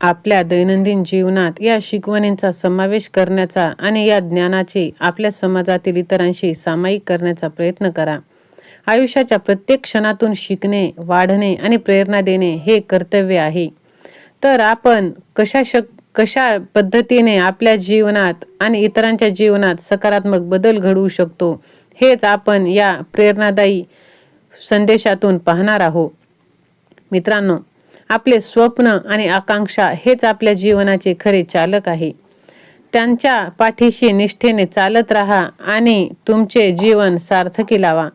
आपल्या दैनंदिन जीवनात या शिकवणींचा समावेश करण्याचा आणि या ज्ञानाचे आपल्या समाजातील इतरांशी सामायिक करण्याचा प्रयत्न करा. आयुष्याच्या प्रत्येक क्षणातून शिकणे वाढणे आणि प्रेरणा देणे हे कर्तव्य आहे. तर आपण कशा शक कशा पद्धतीने आपल्या जीवनात आणि इतरांच्या जीवनात सकारात्मक बदल घडवू शकतो हेच आपण या प्रेरणादायी संदेशातून पाहणार आहोत. मित्रांनो आपले स्वप्न आणि आकांक्षा हेच आपल्या जीवनाचे खरे चालक आहे. त्यांच्या पाठीशी निष्ठेने चालत राहा आणि तुमचे जीवन सार्थकी लावा.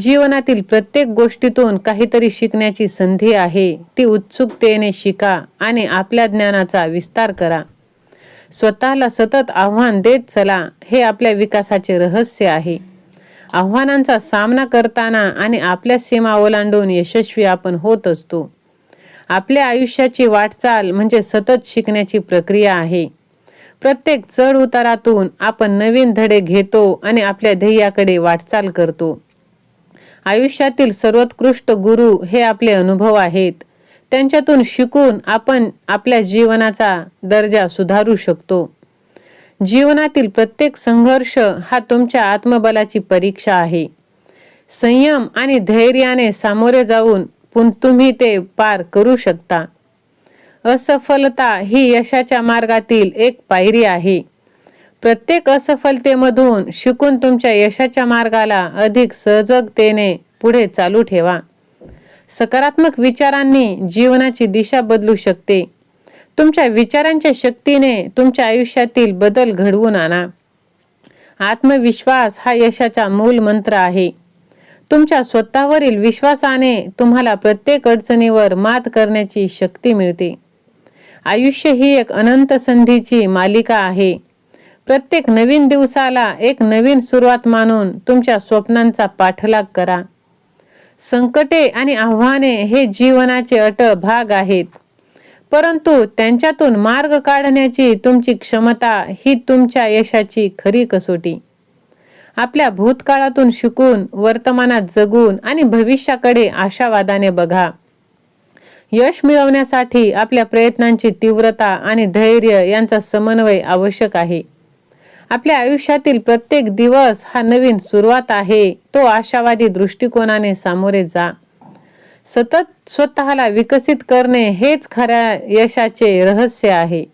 जीवनातील प्रत्येक गोष्टीतून काहीतरी शिकण्याची संधी आहे ती उत्सुकतेने शिका आणि आपल्या ज्ञानाचा विस्तार करा. स्वतःला सतत आव्हान देत चला हे आपल्या विकासाचे रहस्य आहे. आव्हानांचा सामना करताना आणि आपल्या सीमा ओलांडून यशस्वी आपण होत असतो. आपल्या आयुष्याची वाटचाल म्हणजे सतत शिकण्याची प्रक्रिया आहे. प्रत्येक चढ उतारातून आपण नवीन धडे घेतो आणि आपल्या ध्येयाकडे वाटचाल करतो. आयुष्यातील सर्वोत्कृष्ट गुरु हे आपले अनुभव आहेत. त्यांच्यातून शिकून आपण आपल्या जीवनाचा दर्जा सुधारू शकतो. जीवनातील प्रत्येक संघर्ष हा तुमच्या आत्मबलाची परीक्षा आहे. संयम आणि धैर्याने सामोरे जाऊन पण तुम्ही ते पार करू शकता. असफलता ही यशाच्या मार्गातील एक पायरी आहे. प्रत्येक असफलतेमधून शिकून तुमच्या यशाच्या मार्गाला अधिक सहजगतेने पुढे चालू ठेवा. सकारात्मक विचारांनी जीवनाची दिशा बदलू शकते. तुमच्या विचारांच्या शक्तीने तुमच्या आयुष्यातील बदल घडवून आणा. आत्मविश्वास हा यशाचा मूल मंत्र आहे. तुमच्या स्वतःवरील विश्वासाने तुम्हाला प्रत्येक अडचणीवर मात करण्याची शक्ती मिळते. आयुष्य ही एक अनंत संधीची मालिका आहे. प्रत्येक नवीन दिवसाला एक नवीन सुरुवात मानून तुमच्या स्वप्नांचा पाठलाग करा. संकटे आणि आव्हाने हे जीवनाचे अट भाग आहेत. परंतु त्यांच्यातून मार्ग काढण्याची तुमची क्षमता ही तुमच्या यशाची खरी कसोटी. आपल्या भूतकाळातून शिकून वर्तमानात जगून आणि भविष्याकडे आशावादाने बघा. यश मिळवण्यासाठी आपल्या प्रयत्नांची तीव्रता आणि धैर्य यांचा समन्वय आवश्यक आहे. आपल्या आयुष्यातील प्रत्येक दिवस हा नवीन सुरुवात आहे तो आशावादी दृष्टिकोनाने सामोरे जा. सतत स्वतःला विकसित करणे हेच खऱ्या यशाचे रहस्य आहे.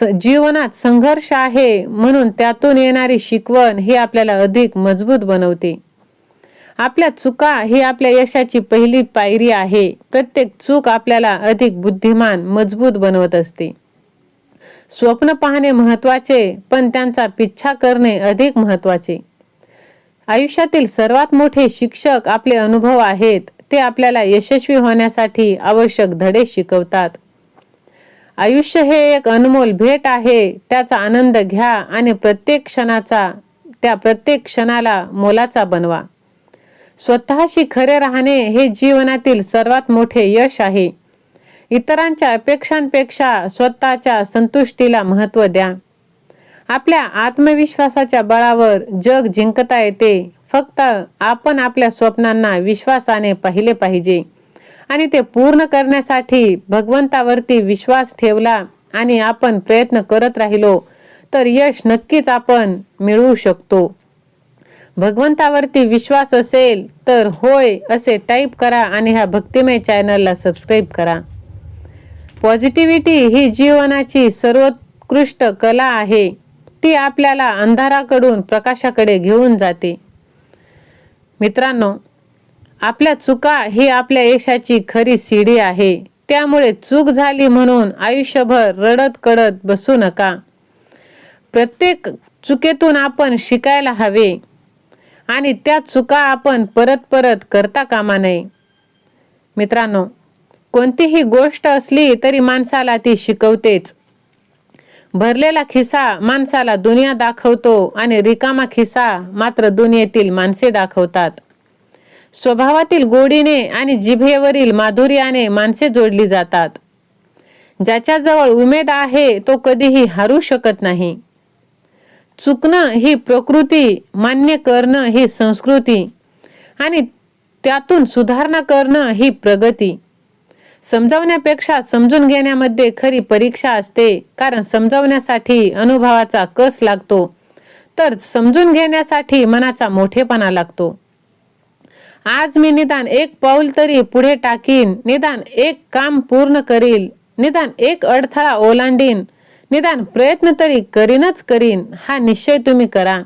जीवनात संघर्ष आहे म्हणून त्यातून येणारी शिकवण ही आपल्याला अधिक मजबूत बनवते. आपल्या चुका ही आपल्या यशाची पहिली पायरी आहे. प्रत्येक चूक आपल्याला अधिक बुद्धिमान मजबूत बनवत असते. स्वप्न पाहणे महत्त्वाचे पण त्यांचा पिच्छा करणे अधिक महत्त्वाचे आयुष्यातील सर्वात मोठे शिक्षक आपले अनुभव आहेत ते आपल्याला यशस्वी होण्यासाठी आवश्यक धडे शिकवतात. आयुष्य हे एक अनमोल भेट आहे. त्याचा आनंद घ्या आणि प्रत्येक क्षणाचा त्या प्रत्येक क्षणाला मोलाचा बनवा. स्वतःशी खरे राहणे हे जीवनातील सर्वात मोठे यश आहे. इतरांच्या अपेक्षांपेक्षा स्वतःच्या संतुष्टीला महत्त्व द्या. आपल्या आत्मविश्वासाच्या बळावर जग जिंकता येते. फक्त आपण आपल्या स्वप्नांना विश्वासाने पाहिले पाहिजे. आणि ते पूर्ण करण्यासाठी भगवंतावरती विश्वास ठेवला आणि आपण प्रयत्न करत राहिलो तर यश नक्कीच आपण मिळवू शकतो. भगवंतावरती विश्वास असेल तर होय असे टाईप करा आणि ह्या भक्तिमय चॅनलला सबस्क्राईब करा. पॉझिटिव्हिटी ही जीवनाची सर्वोत्कृष्ट कला आहे. ती आपल्याला अंधाराकडून प्रकाशाकडे घेऊन जाते. मित्रांनो आपल्या चुका ही आपल्या यशाची खरी सीडी आहे. त्यामुळे चूक झाली म्हणून आयुष्यभर रडत कडत बसू नका. प्रत्येक चुकीतून आपण शिकायला हवे आणि त्या चुका आपण परत परत करता कामा नये. मित्रांनो कोणतीही गोष्ट असली तरी माणसाला ती शिकवतेच. भरलेला खिसा माणसाला दुनिया दाखवतो आणि रिकामा खिसा मात्र दुनियेतील माणसे दाखवतात. स्वभावातील गोडीने आणि जिभेवरील माधुर्याने माणसे जोडली जातात. ज्याच्याजवळ उमेद आहे तो कधीही हारू शकत नाही. चुकणं ही प्रकृती मान्य करणं ही संस्कृती आणि त्यातून सुधारणा करणं ही प्रगती. समजावण्यापेक्षा समजून घेण्यामध्ये खरी परीक्षा असते कारण समजावण्यासाठी अनुभवाचा कस लागतो? तर समजून घेण्यासाठी मनाचा मोठेपणा लागतो. आज मी निदान एक पाऊल तरी पुढे टाकीन. निदान एक काम पूर्ण करील. निदान एक अडथळा ओलांडीन. निदान प्रयत्न तरी करीनच करीन. हा निश्चय तुम्ही करा.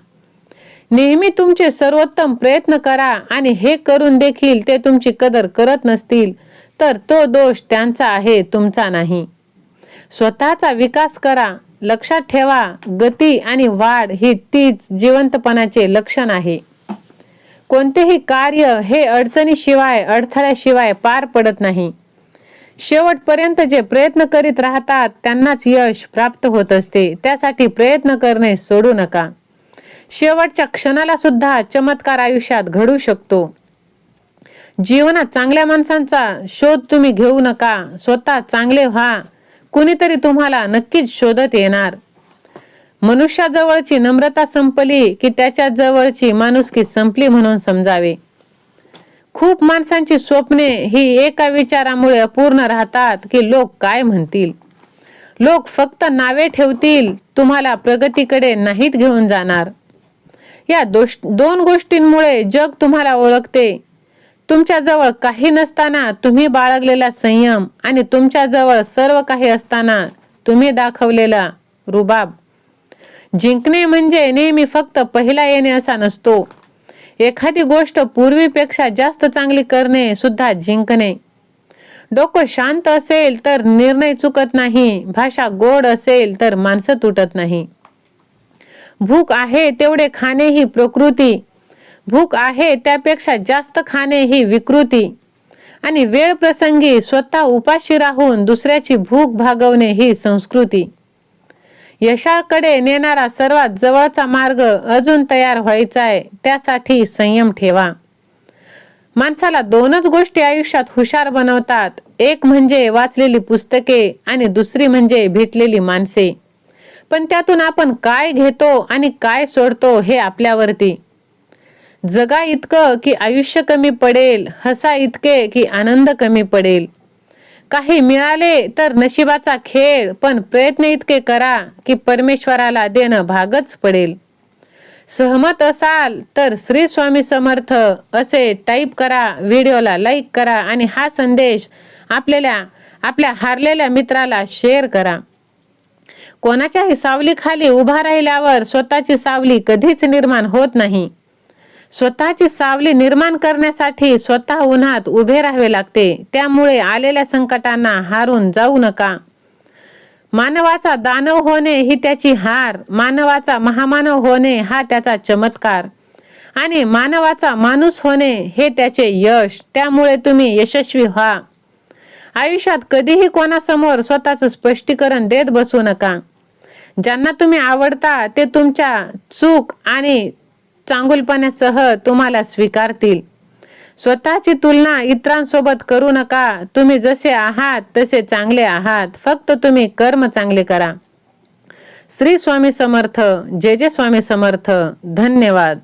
नेहमी तुमचे सर्वोत्तम प्रयत्न करा आणि हे करून देखील ते तुमची कदर करत नसतील तर तो दोष त्यांचा आहे तुमचा नाही. स्वतःचा विकास करा. लक्षात ठेवा गती आणि वाढ ही तीच जिवंतपणाचे लक्षण आहे. कोणतेही कार्य हे अडचणीशिवाय अडथळ्याशिवाय पार पडत नाही. शेवटपर्यंत जे प्रयत्न करीत राहतात त्यांनाच यश प्राप्त होत असते. त्यासाठी प्रयत्न करणे सोडू नका. शेवटच्या क्षणाला सुद्धा चमत्कार आयुष्यात घडू शकतो. जीवनात चांगल्या माणसांचा शोध तुम्ही घेऊ नका. स्वतः चांगले व्हा. कुणीतरी तुम्हाला नक्कीच शोधत येणार. मनुष्याजवळची नम्रता संपली की त्याच्या जवळची माणुसकी संपली म्हणून समजावे. खूप माणसांची स्वप्ने ही एका विचारामुळे अपूर्ण राहतात की लोक काय म्हणतील. लोक फक्त नावे ठेवतील तुम्हाला प्रगतीकडे नाहीत घेऊन जाणार. या दोष दोन गोष्टींमुळे जग तुम्हाला ओळखते. तुमच्याजवळ काही नसताना तुम्ही बाळगलेला संयम आणि तुमच्याजवळ सर्व काही असताना तुम्ही दाखवलेला रुबाब. जिंकणे म्हणजे नेहमी फक्त पहिला येणे असा नसतो. एखादी गोष्ट पूर्वीपेक्षा जास्त चांगली करणे सुद्धा जिंकणे. डोकं शांत असेल तर निर्णय चुकत नाही भाषा गोड असेल तर माणसं तुटत नाही. भूक आहे तेवढे खाणे ही प्रकृती. भूक आहे त्यापेक्षा जास्त खाणे ही विकृती. आणि वेळ प्रसंगी स्वतः उपाशी राहून दुसऱ्याची भूक भागवणे ही संस्कृती. यशाकडे नेणारा सर्वात जवळचा मार्ग अजून तयार व्हायचा आहे त्यासाठी संयम ठेवा. माणसाला दोनच गोष्टी आयुष्यात हुशार बनवतात. एक म्हणजे वाचलेली पुस्तके आणि दुसरी म्हणजे भेटलेली माणसे. पण त्यातून आपण काय घेतो आणि काय सोडतो हे आपल्यावरती. जगा इतकं की आयुष्य कमी पडेल हसा इतके की आनंद कमी पडेल. काही मिळाले तर नशिबाचा खेळ पण प्रयत्न इतके करा की परमेश्वराला देणं भागच पडेल. सहमत असाल तर श्री स्वामी समर्थ असे टाईप करा व्हिडिओला लाईक करा आणि हा संदेश आपल्याला आपल्या हारलेल्या मित्राला शेअर करा. कोणाच्याही सावलीखाली उभा राहिल्यावर स्वतःची सावली कधीच निर्माण होत नाही. स्वतःची सावली निर्माण करण्यासाठी स्वतः उन्हात उभे राहावे लागते. त्यामुळे आलेल्या संकटांना हारून जाऊ नका. मानवाचा दानव होणे ही त्याची हार मानवाचा महामानव होणे हा त्याचा चमत्कार. आणि मानवाचा माणूस होणे हे त्याचे यश त्यामुळे तुम्ही यशस्वी व्हा. आयुष्यात कधीही कोणासमोर स्वतःचं स्पष्टीकरण देत बसू नका. ज्यांना तुम्ही आवडता ते तुमच्या चूक आणि चांगुलपणासह तुम्हाला स्वीकारतील. स्वतःची तुलना इतरांसोबत करू नका. तुम्ही जसे आहात तसे चांगले आहात. फक्त तुम्ही कर्म चांगले करा. श्री स्वामी समर्थ. जय जय स्वामी समर्थ. धन्यवाद.